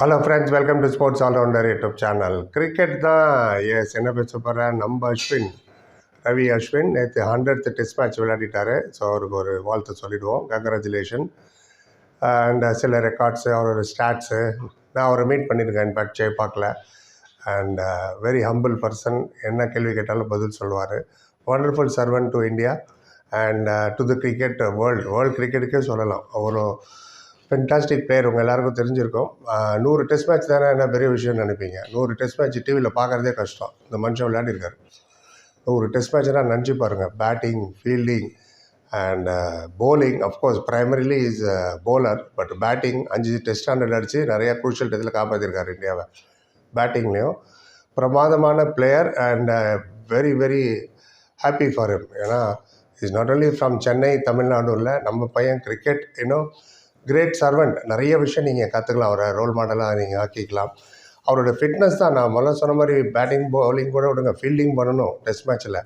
Hello friends welcome to sports allrounder YouTube channel cricket தான். S என்ன பேச போகிறேன் நம்ம அஸ்வின் ரவி அஸ்வின் நேற்று ஹண்ட்ரட் டெஸ்ட் மேட்ச் விளையாடிட்டாரு. ஸோ அவருக்கு ஒரு வாழ்த்து சொல்லிடுவோம். கங்க்ராச்சுலேஷன் அண்ட் சில ரெக்கார்ட்ஸு அவரோட ஸ்டாட்ஸு நான் அவரை மீட் பண்ணியிருக்கேன். இன்ஃபேக்ட் பார்க்கல. அண்ட் வெரி ஹம்பிள் பர்சன் என்ன கேள்வி கேட்டாலும் பதில் சொல்லுவார். Wonderful servant to India and to the cricket world world கிரிக்கெட்டுக்கே சொல்லலாம். அவரும் ஃபென்டாஸ்டிக் பிளேயர் உங்கள் எல்லாருக்கும் தெரிஞ்சிருக்கும். நூறு டெஸ்ட் மேட்ச் தானே என்ன பெரிய விஷயம்னு நினைப்பீங்க? நூறு டெஸ்ட் மேட்ச் டிவியில் பார்க்குறதே கஷ்டம். இந்த மனுஷன் விளையாடிருக்காரு நூறு டெஸ்ட் மேட்ச்னால் நினச்சி பாருங்கள் batting fielding and bowling of course primarily is bowler but batting அஞ்சு டெஸ்ட் ஸ்டாண்டர்ட் அடித்து நிறையா குரூஷியல் டெஸ்ட்டில் காப்பாற்றிருக்காரு இந்தியாவை. பேட்டிங்லேயும் பிரமாதமான player and very very happy for him ஏன்னா is not only from Chennai தமிழ்நாடுல நம்ம பையன் கிரிக்கெட் இன்னும் கிரேட் சர்வெண்ட். நிறைய விஷயம் நீங்கள் கற்றுக்கலாம் அவரை ரோல் மாடலாக நீங்கள் ஆக்கிக்கலாம். அவரோட ஃபிட்னஸ் தான் நான் முதல்ல சொன்ன மாதிரி பேட்டிங் பவுலிங் கூட விடுங்க. ஃபீல்டிங் பண்ணணும் டெஸ்ட் மேட்ச்சில்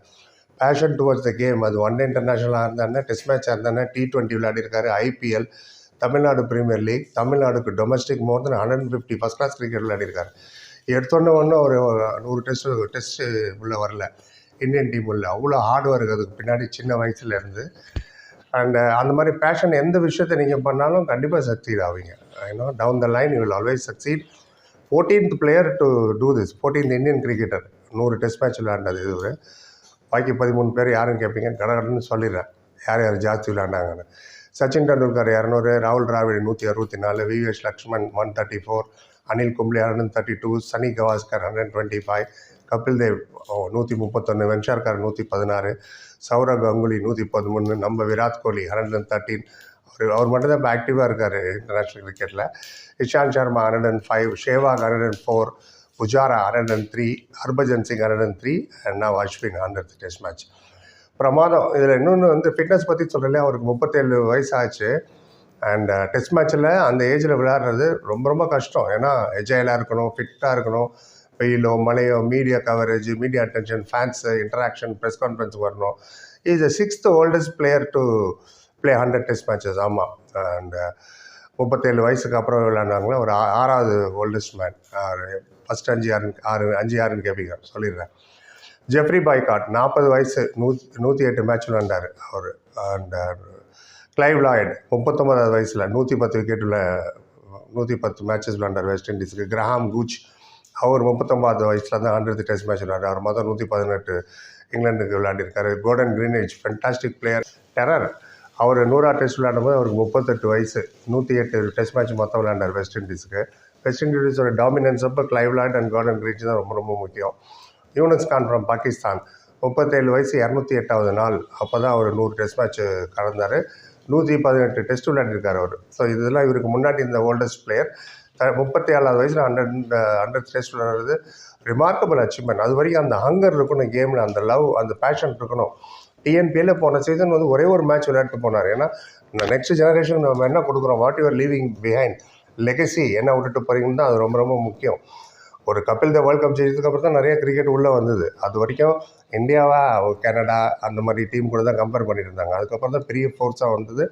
பேஷன் டுவர்ட்ஸ் த கேம் அது ஒன் டே இன்டர்நேஷனலாக இருந்தானே டெஸ்ட் மேட்சாக இருந்தானே டி டுவெண்ட்டி விளையாடிருக்காரு IPL Tamil Nadu premier league தமிழ்நாடுக்கு domestic more than hundred fifty first class cricket விளையாடிருக்காரு. எடுத்தோன்னே ஒன்றும் ஒரு நூறு டெஸ்ட்டு டெஸ்ட்டு உள்ளே வரல. இந்தியன் டீம் உள்ள. அவ்வளோ ஹார்ட் ஒர்க் அதுக்கு பின்னாடி சின்ன வயசுலேருந்து அண்ட் uh, அந்த மாதிரி பேஷன் எந்த விஷயத்தை நீங்கள் பண்ணாலும் கண்டிப்பாக சக்சீட் ஆவீங்க. ஏன்னா down the line you will always succeed fourteenth player to do this fourteenth Indian cricketer நூறு டெஸ்ட் மேட்ச் விளையாண்டது இது ஒரு. பாக்கி பதிமூணு பேர் யாருன்னு கேட்பீங்க கடகடன்னு சொல்லிடுறேன். யார் யார் ஜாஸ்தி விளையாண்டாங்கன்னு. சச்சின் டெண்டுல்கர் இரநூறு ராகுல் டிராவிட் நூற்றி அறுபத்தி நாலு VVS Laxman one thirty four Anil Kumble hundred thirty two Sunil Gavaskar hundred twenty five Kapil Dev நூற்றி முப்பத்தொன்று வென்ஷார்கார் நூற்றி பதினாறு சௌரவ் கங்குலி நூற்றி பதிமூணு நம்ம Virat Kohli hundred and thirteen அவர் அவர் மட்டும் தான் இப்போ ஆக்டிவாக இருக்கார் இன்டர்நேஷ்னல் கிரிக்கெட்டில் Ishant Sharma hundred and five Sehwag hundred and four Pujara hundred and three Harbhajan Singh hundred and three and நான் அஸ்வின் ஹண்ட்ரட் டெஸ்ட் மேட்ச் பிரமாதம் இதில் இன்னொன்று வந்து ஃபிட்னஸ் பற்றி சொல்லலை அவருக்கு முப்பத்தேழு வயசு ஆச்சு அண்ட் டெஸ்ட் மேட்ச்சில் அந்த ஏஜில் விளையாடுறது ரொம்ப ரொம்ப கஷ்டம். ஏன்னா எஜைலாக இருக்கணும் ஃபிட்டாக இருக்கணும். வெயிலோ மழையோ media coverage media attention fans interaction press conference வரணும். Is a sixth oldest player to play hundred test matches ஆமாம் அண்ட் முப்பத்தேழு வயசுக்கு அப்புறம் விளையாண்டாங்களா ஒரு ஆறாவது ஓல்டஸ்ட் மேன் ஃபஸ்ட் அஞ்சு ஆறு ஆறு அஞ்சு ஆறுன்னு கேட்பீங்க சொல்லிடுறேன். ஜெஃப்ரி பாய்காட் நாற்பது வயசு நூத் நூற்றி எட்டு மேட்ச் விளையாண்டார் அவர். அண்ட் கிளைவ் uh, லாய்டு முப்பத்தொம்பதாவது வயசில் நூற்றி பத்து விக்கெட்டில் நூற்றி பத்து மேட்சஸ் விளையாண்டார் வெஸ்ட் இண்டீஸுக்கு கிரஹாம் கூச் அவர் முப்பத்தொம்பது வயசில் தான் ஹண்ட்ரட் டெஸ்ட் மேட்ச் விளையாண்டார் அவர் மொத்தம் நூற்றி பதினெட்டு இங்கிலாந்துக்கு விளையாண்டிருக்காரு. Gordon Greenidge fantastic player terror அவர் நூறா டெஸ்ட் விளையாடும் போது அவருக்கு முப்பத்தெட்டு வயசு. நூற்றி எட்டு டெஸ்ட் மேட்ச் மொத்தம் விளையாண்டார் வெஸ்ட் இண்டீஸுக்கு வெஸ்ட் இண்டீஸோட டாமினன்ஸ் அப்போ கிளைவ்லாண்ட் அண்ட் கோல்டன் கிரீன்ஸ் தான் ரொம்ப ரொம்ப முக்கியம். யூனஸ் கான் ஃப்ரம் பாகிஸ்தான் முப்பத்தேழு வயசு இரநூத்தி எட்டாவது நாள். அப்போ தான் அவர் நூறு டெஸ்ட் மேட்ச் கலந்தார். நூற்றி பதினெட்டு டெஸ்ட் விளையாண்டிருக்கார் அவர். ஸோ இதெல்லாம் இவருக்கு முன்னாடி இந்த ஓல்டஸ்ட் பிளேயர் முப்பத்தி ஏழாவது வயசில் ஹண்ட்ரட் ஹண்ட்ரட் டெஸ்ட் விளையாடுறது ரிமார்க்கபிள் அச்சீவ்மெண்ட் அது வரைக்கும் அந்த ஹங்கர் இருக்கணும் கேமில் அந்த லவ் அந்த பேஷன் இருக்கணும். டிஎன்பியில் போன சீசன் வந்து ஒரே ஒரு மேட்ச் விளையாட்டு போனார். ஏன்னா நெக்ஸ்ட் ஜெனரேஷன் நம்ம என்ன கொடுக்குறோம்? What you are leaving behind legacy என்ன விட்டுட்டு போகிறீங்கன்னு தான் அது ரொம்ப ரொம்ப முக்கியம். ஒரு கபில் த வேர்ல்ட் கப் ஜெயிச்சதுக்கு அப்புறம் தான் நிறைய கிரிக்கெட் உள்ளே வந்தது. அது வரைக்கும் இந்தியாவா கனடா அந்த மாதிரி டீம் கூட தான் கம்பேர் பண்ணிட்டு இருந்தாங்க. அதுக்கப்புறம் தான் பெரிய ஃபோர்ஸாக வந்தது.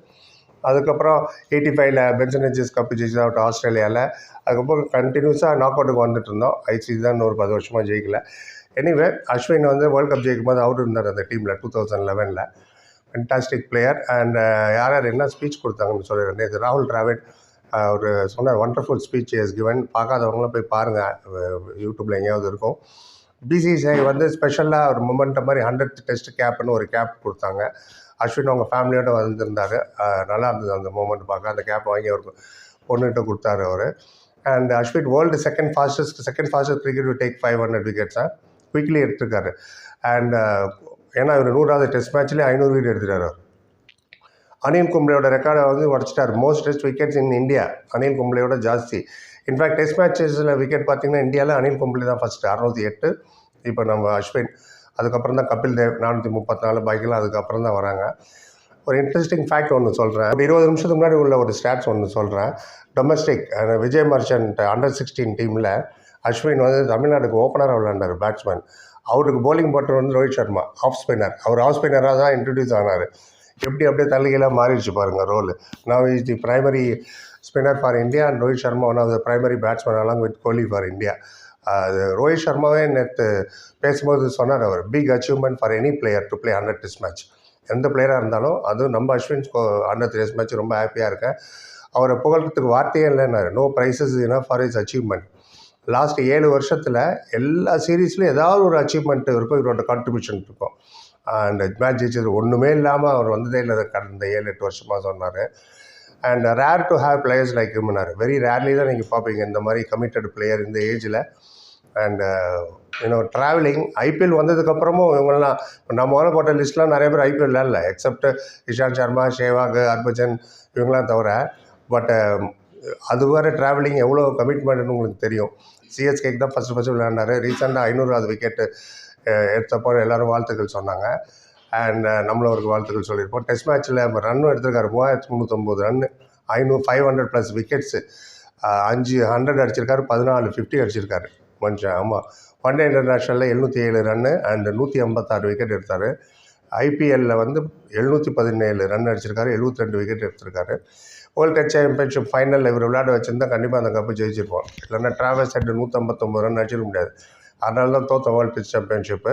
அதுக்கப்புறம் எயிட்டி ஃபைவ்ல பென்சன் ஹெச்சஸ் கப் ஜெயிச்சது அவுட் ஆஸ்திரேலியாவில் அதுக்கப்புறம் கண்டினியூஸாக நாக் அவுட்டுக்கு வந்துட்டு இருந்தோம் ஐசிசி தான் ஒரு பத்து வருஷமாக ஜெயிக்கல. எனிவே அஸ்வின் வந்து வேர்ல்ட் கப் ஜெயிக்கும் போது அவுட் இருந்தார் அந்த டீமில் டூ தௌசண்ட் லெவனில் ஃபென்டாஸ்டிக் பிளேயர் அண்ட் யார் யார் என்ன ஸ்பீச் கொடுத்தாங்கன்னு சொல்லிடுறேன். இது ராகுல் டிராவிட் அவர் சொன்னார் ஒண்டர்ஃபுல் ஸ்பீச் இஸ் கிவன் பார்க்காதவங்களாம் போய் பாருங்கள் யூடியூப்பில் எங்கேயாவது இருக்கும். பிசிசிஐ வந்து ஸ்பெஷலாக ஒரு மொமெண்ட்டை மாதிரி ஹண்ட்ரட் டெஸ்ட் கேப்னு ஒரு கேப் கொடுத்தாங்க. அஸ்வின் அவங்க ஃபேமிலியோட வந்திருந்தார். நல்லா இருந்தது அந்த மூமெண்ட் பார்க்க. அந்த கேப் வாங்கி அவருக்கு பொண்ணுகிட்ட கொடுத்தாரு அவர். And Ashwin world second fastest second fastest cricket to take five hundred விக்கெட்ஸாக quickly எடுத்திருக்காரு. அண்ட் ஏன்னா இவர் நூறாவது டெஸ்ட் மேட்ச்லேயே ஐநூறு விக்கெட் எடுத்துட்டார் அவர். அனில் கும்ப்ளேயோட ரெக்கார்டை வந்து உடச்சிட்டார். Most test wickets in India Anil கும்ப்ளேயோட ஜாஸ்தி. இன்ஃபேக்ட் டெஸ்ட் மேட்சஸில் விக்கெட் பார்த்திங்கன்னா இந்தியாவில் அனில் கும்ப்ளே தான் ஃபஸ்ட்டு அறுநூற்றி எட்டு. இப்போ நம்ம அஸ்வின் அதுக்கப்புறம் தான் கபில் தேவ் நானூற்றி முப்பத்தி நாலு பைக்கெலாம் அதுக்கப்புறம் தான் வராங்க. ஒரு இன்ட்ரெஸ்டிங் ஃபேக்ட் ஒன்று சொல்கிறேன் ஒரு இருபது நிமிஷத்துக்கு முன்னாடி உள்ள ஒரு ஸ்டாட்ஸ் ஒன்று சொல்கிறேன் domestic Vijay Merchant under sixteen டீமில் அஸ்வின் வந்து தமிழ்நாட்டுக்கு ஓப்பனராக விளையாண்டார் பேட்ஸ்மேன் அவருக்கு போலிங் போட்டவர் வந்து ரோஹித் சர்மா ஆஃப் ஸ்பின்னர் அவர் ஆஃப் ஸ்பின்னராக தான் இன்ட்ரடியூஸ் ஆனார். எப்படி அப்படியே தள்ளிகளாக மாறிடுச்சு பாருங்கள் role now is the primary spinner for India and Rohit Sharma one of the primary batsman along with Kohli for India அது ரோஹித் சர்மாவே நேற்று பேசும்போது சொன்னார் அவர் big achievement for any player to play hundred test match எந்த பிளேயராக இருந்தாலும் அதுவும் நம்ம அஸ்வின் ஹண்ட்ரட் டெஸ்ட் மேட்ச் ரொம்ப ஹாப்பியாக இருக்கேன் அவரை புகழ்கிறதுக்கு வார்த்தையே இல்லைன்னாரு. No praises enough for his achievement last ஏழு வருஷத்தில் எல்லா சீரீஸ்லையும் ஏதாவது ஒரு அச்சீவ்மெண்ட் இருக்கும். இவரோட கான்ட்ரிபியூஷன் இருக்கும். அண்ட் மேட்ச் ஜெயிச்சது ஒன்றுமே இல்லாமல் அவர் வந்ததே இல்லை. கடந்த ஏழு எட்டு வருஷமாக சொன்னார். And rare to have players like ஹிம்னார் very rarely தான் நீங்கள் பார்ப்பீங்க. இந்த மாதிரி கமிட்டட் பிளேயர் இந்த ஏஜில் அண்டு இன்னும் ட்ராவலிங் ஐபிஎல் வந்ததுக்கப்புறமும் இவங்கெல்லாம் நம்ம முதல்ல போட்ட லிஸ்ட்லாம் நிறைய பேர் ஐபிஎல் இல்லை எக்ஸப்ட் இஷாந்த் சர்மா ஷேவாக் ஹர்பஜன் இவங்களாம் தவிர. பட்டு um, அது வேறு ட்ராவலிங் எவ்வளோ கமிட்மெண்ட்னு உங்களுக்கு தெரியும். சிஎஸ்கேக்கு தான் ஃபஸ்ட்டு ஃபஸ்ட்டு விளையாண்டாரு. ரீசெண்டாக ஐநூறாவது விக்கெட்டு எடுத்தப்போ எல்லாரும் வாழ்த்துக்கள் சொன்னாங்க. அண்ட் uh, நம்மளும் அவருக்கு வாழ்த்துக்கள் சொல்லியிருப்போம். டெஸ்ட் மேட்ச்சில் ரன்னும் எடுத்திருக்காரு மூவாயிரத்தி முந்நூற்றம்பது ரன்னு ஐநூறு ஃபைவ் ஹண்ட்ரட் ப்ளஸ் விக்கெட்ஸு அஞ்சு ஹண்ட்ரட் அடிச்சிருக்காரு பதினாலு ஃபிஃப்டி அடிச்சிருக்காரு. மனுஷன் ஆமாம் ஒன் இன்டர்நேஷ்னலில் எழுநூற்றி ஏழு ரன்னு அண்ட் நூற்றி ஐம்பத்தாறு விக்கெட் எடுத்தார். ஐபிஎல்லில் வந்து எழுநூற்றி பதினேழு ரன் அடிச்சிருக்காரு. எழுபத்தி ரெண்டு விக்கெட் எடுத்திருக்காரு. வேர்ல்டு டெஸ்ட் சாம்பியன்ஷிப் ஃபைனலில் இவர் விளையாட வச்சுருந்தா கண்டிப்பாக அந்த கப்பு ஜெயிச்சிருப்போம். இல்லைன்னா டிராவல்ஸ் ஹெட் நூற்றம்பத்தொம்பது ரன் அடிச்சிட முடியாது. அதனால தான் தோத்த வேர்ல்டு டெஸ்ட் சாம்பியன்ஷிப்பு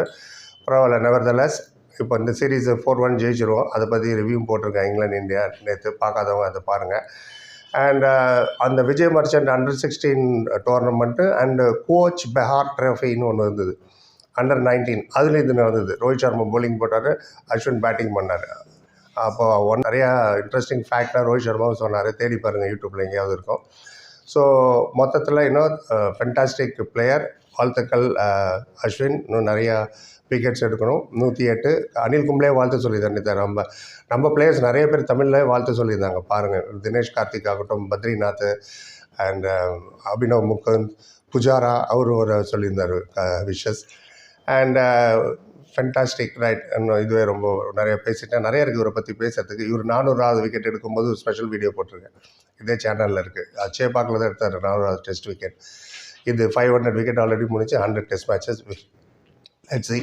பரவாயில்ல நெவர்தலஸ் இப்போ இந்த சீரீஸ் ஃபோர் ஒன் ஜெயிச்சிருவோம். அதை பற்றி ரிவ்யூ போட்டிருக்கேன். இங்கிலாந்து இந்தியா நேற்று பார்க்காதவங்க அதை பாருங்கள் அண்ட் uh, அந்த Vijay Merchant under sixteen tournament and Cooch Behar ட்ரோஃபின்னு ஒன்று இருந்தது. அண்டர் நைன்டீன் அதில் இது நடந்தது. ரோஹித் சர்மா போலிங் போட்டார் அஸ்வின் பேட்டிங் பண்ணார். அப்போ ஒன் நிறையா இன்ட்ரெஸ்டிங் ஃபேக்டாக ரோஹித் சர்மாவும் சொன்னார். தேடி பாருங்கள் யூடியூப்பில் எங்கேயாவது இருக்கும். ஸோ மொத்தத்தில் இன்னும் ஃபென்டாஸ்டிக் பிளேயர் வாழ்த்துக்கள் uh, அஸ்வின். இன்னும் நிறையா விக்கெட்ஸ் எடுக்கணும். நூற்றி எட்டு. அனில் கும்ளே வாழ்த்து சொல்லியிருந்தார். நம்ம நம்ம பிளேயர்ஸ் நிறைய பேர் தமிழில் வாழ்த்து சொல்லியிருந்தாங்க. பாருங்கள் தினேஷ் கார்த்திக் ஆகட்டும் பத்ரிநாத் அண்ட் um, அபினவ் முகுந்த் புஜாரா அவர் ஒரு சொல்லியிருந்தார் விஷஸ் அண்ட் ஃபென்டாஸ்டிக் ரைட் இதுவே ரொம்ப நிறைய பேசிட்டேன். நிறைய இருக்குது இவரை பற்றி பேசுறதுக்கு. இவர் நானூறாவது விக்கெட் எடுக்கும்போது ஒரு ஸ்பெஷல் வீடியோ போட்டிருக்கேன். இதே சேனலில் இருக்குது சேப்பாக்கில் தான் எடுத்தார். நானூறாவது டெஸ்ட் விக்கெட் இது ஃபைவ் ஹண்ட்ரட் விக்கெட் ஆல்ரெடி முடிச்சு hundred test matches let's see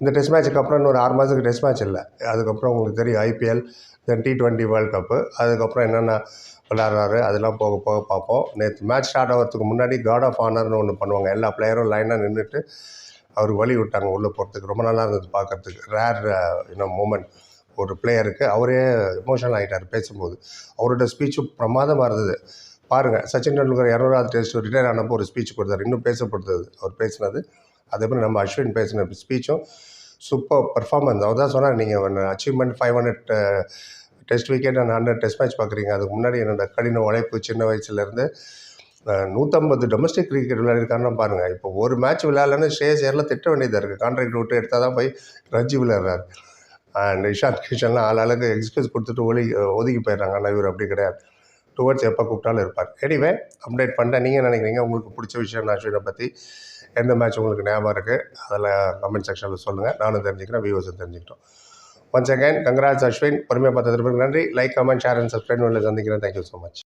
இந்த டெஸ்ட் மேட்ச்சுக்கு அப்புறம் இன்னொரு ஆறு மாதத்துக்கு டெஸ்ட் மேட்ச் இல்லை. அதுக்கப்புறம் உங்களுக்கு தெரியும் IPL then T twenty world cup அதுக்கப்புறம் என்னென்ன விளையாடுறாரு அதெல்லாம் போக போக பார்ப்போம். நேற்று மேட்ச் ஸ்டார்ட் ஆகிறதுக்கு முன்னாடி காட் ஆஃப் ஆனர்னு ஒன்று பண்ணுவாங்க. எல்லா பிளேயரும் லைனாக நின்றுட்டு அவருக்கு வழி விட்டாங்க உள்ளே போகிறதுக்கு ரொம்ப நல்லா இருந்தது பார்க்குறதுக்கு. ரேர் இன்னும் uh, மூமெண்ட் ஒரு பிளேயருக்கு அவரே எமோஷனல் ஆகிட்டார் பேசும்போது. அவரோட ஸ்பீச்சும் பிரமாதமாக இருந்தது. பாருங்கள் சச்சின் டெண்டுல்கர் இரநூறாவது டெஸ்ட் ரிட்டையர் ஆனப்போ ஒரு ஸ்பீச் கொடுத்தாரு. இன்னும் பேசப்படுத்தது. அவர் பேசினது அதே மாதிரி நம்ம அஸ்வின் பேசின ஸ்பீச்சும் சூப்பர் பர்ஃபார்மன்ஸ் அவர் தான் சொன்னார் நீங்கள் achievement five hundred test wicket and hundred test match பார்க்குறீங்க அதுக்கு முன்னாடி என்னோட கடின உழைப்பு சின்ன வயசுலேருந்து நூற்றம்பது டொமஸ்டிக் கிரிக்கெட் விளையாடிருக்காருன்னு பாருங்கள் இப்போ ஒரு மேட்ச் விளையாடலன்னு ஷேஸ் ஏரில் திட்ட வேண்டியதாக இருக்குது கான்ட்ராக்ட் விட்டு எடுத்தால் தான் போய் ரஞ்சி விளையாடுறாரு. அண்ட் இஷாந்த் கிஷன்லாம் ஆள் ஆளுக்கு எக்ஸ்கியூஸ் கொடுத்துட்டு ஒலி ஒதுக்கி போயிடுறாங்க. ஆனால் இவர் அப்படி கிடையாது. டுவர்ட்ஸ் எப்போ கூப்பிட்டாலும் இருப்பார். எனிவே அப்டேட் பண்ணிட்டேன். நீங்கள் நினைக்கிறீங்க? உங்களுக்கு பிடிச்ச விஷயம் நான் அஸ்வினை பற்றி எந்த மேட்ச் உங்களுக்கு ஞாபகம் இருக்குது அதில் கமெண்ட் செக்ஷனில் சொல்லுங்கள் நானும் தெரிஞ்சுக்கிறேன் வியூவர்ஸும் தெரிஞ்சுக்கிட்டோம். ஒன்ஸ் அகைன் கங்க்ராட்ஸ் அஸ்வின் பொறுமையாக பார்த்ததற்கு நன்றி. Like comment share and subscribe சந்திக்கிறேன். Thank you so much